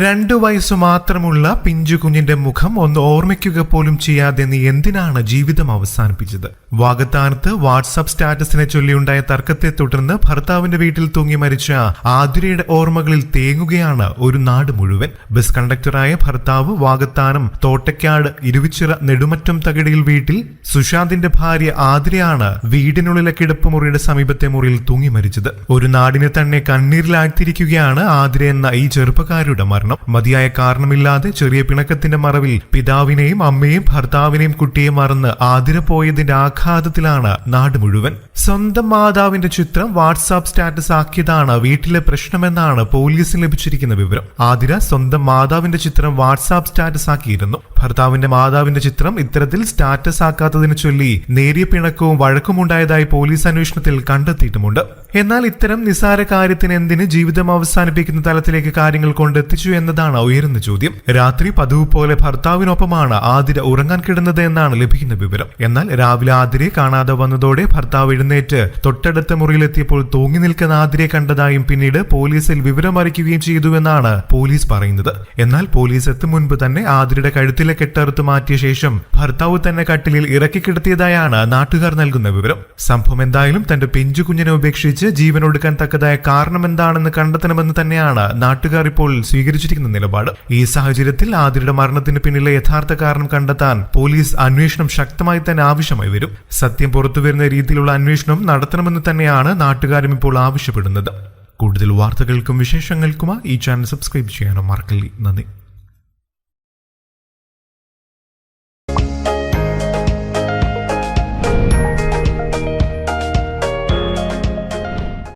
രണ്ടു വയസ്സു മാത്രമുള്ള പിഞ്ചു കുഞ്ഞിന്റെ മുഖം ഒന്ന് ഓർമ്മിക്കുക പോലും ചെയ്യാതെ നീ എന്തിനാണ് ജീവിതം അവസാനിപ്പിച്ചത്? വാഗത്താനത്ത് വാട്സ്ആപ്പ് സ്റ്റാറ്റസിനെ ചൊല്ലിയുണ്ടായ തർക്കത്തെ തുടർന്ന് ഭർത്താവിന്റെ വീട്ടിൽ തൂങ്ങി മരിച്ച ആതിരയുടെ ഓർമ്മകളിൽ തേങ്ങുകയാണ് ഒരു നാട് മുഴുവൻ. ബസ് കണ്ടക്ടറായ ഭർത്താവ് വാഗത്താനം തോട്ടക്കാട് ഇരുവിച്ചിറ നെടുമറ്റം തകിടിയിൽ വീട്ടിൽ സുശാന്തിന്റെ ഭാര്യ ആതിരയാണ് വീടിനുള്ളിലെ കിടപ്പുമുറിയുടെ സമീപത്തെ മുറിയിൽ തൂങ്ങി മരിച്ചത്. ഒരു നാടിനെ തന്നെ കണ്ണീരിലാഴ്ത്തിയിരിക്കുകയാണ് ആതിര എന്ന ഈ ചെറുപ്പക്കാരുടെ മരണം. മതിയായ കാരണമില്ലാതെ ചെറിയ പിണക്കത്തിന്റെ മറവിൽ പിതാവിനെയും അമ്മയെയും ഭർത്താവിനെയും കുട്ടിയെ മറന്ന് ആതിര പോയതിന്റെ ആഘാതത്തിലാണ് നാട് മുഴുവൻ. സ്വന്തം മാതാവിന്റെ ചിത്രം വാട്സാപ്പ് സ്റ്റാറ്റസ് ആക്കിയതാണ് വീട്ടിലെ പ്രശ്നമെന്നാണ് പോലീസിന് ലഭിച്ചിരിക്കുന്ന വിവരം. ആതിര സ്വന്തം മാതാവിന്റെ ചിത്രം വാട്സാപ്പ് സ്റ്റാറ്റസ് ആക്കിയിരുന്നു. ഭർത്താവിന്റെ മാതാവിന്റെ ചിത്രം ഇത്തരത്തിൽ സ്റ്റാറ്റസ് ആക്കാത്തതിനെ ചൊല്ലി നേരിയ പിണക്കവും വഴക്കുമുണ്ടായതായി പോലീസ് അന്വേഷണത്തിൽ കണ്ടെത്തിയിട്ടുമുണ്ട്. എന്നാൽ ഇത്തരം നിസാര കാര്യത്തിന് എന്തിന് ജീവിതം അവസാനിപ്പിക്കുന്ന തലത്തിലേക്ക് കാര്യങ്ങൾ കൊണ്ടെത്തിച്ചു എന്നതാണ് ഉയരുന്ന ചോദ്യം. രാത്രി പതിവ് പോലെ ഭർത്താവിനൊപ്പമാണ് ആതിര ഉറങ്ങാൻ കിടന്നത് എന്നാണ് ലഭിക്കുന്ന വിവരം. എന്നാൽ രാവിലെ ആതിരയെ കാണാതെ വന്നതോടെ ഭർത്താവ് എഴുന്നേറ്റ് തൊട്ടടുത്ത മുറിയിലെത്തിയപ്പോൾ തൂങ്ങി നിൽക്കുന്ന ആതിരയെ കണ്ടതായും പിന്നീട് പോലീസിൽ വിവരം അറിയിക്കുകയും ചെയ്തുവെന്നാണ് പോലീസ് പറയുന്നത്. എന്നാൽ പോലീസ് എത്തും മുൻപ് തന്നെ ആതിരയുടെ കഴുത്തിലെ കെട്ടറുത്ത് മാറ്റിയ ശേഷം ഭർത്താവ് തന്നെ കട്ടിലിൽ ഇറക്കി കിടത്തിയതായാണ് നാട്ടുകാർ നൽകുന്ന വിവരം. സംഭവം എന്തായാലും തന്റെ പിഞ്ചു കുഞ്ഞിനെ ഉപേക്ഷിച്ച് ജീവനൊടുക്കാൻ തക്കതായ കാരണം എന്താണെന്ന് കണ്ടെത്തണമെന്ന് തന്നെയാണ് നാട്ടുകാർ ഇപ്പോൾ സ്വീകരിച്ചിരിക്കുന്ന നിലപാട്. ഈ സാഹചര്യത്തിൽ ആതിരയുടെ മരണത്തിന് പിന്നിലെ യഥാർത്ഥ കാരണം കണ്ടെത്താൻ പോലീസ് അന്വേഷണം ശക്തമായി തന്നെ ആവശ്യമായി വരും. സത്യം പുറത്തുവരുന്ന രീതിയിലുള്ള അന്വേഷണം നടത്തണമെന്ന് തന്നെയാണ് നാട്ടുകാരും ഇപ്പോൾ ആവശ്യപ്പെടുന്നത്. കൂടുതൽ വാർത്തകൾക്കും വിശേഷങ്ങൾക്കുമായി ഈ ചാനൽ സബ്സ്ക്രൈബ് ചെയ്യാനും മറക്കല്ലേ. നന്ദി.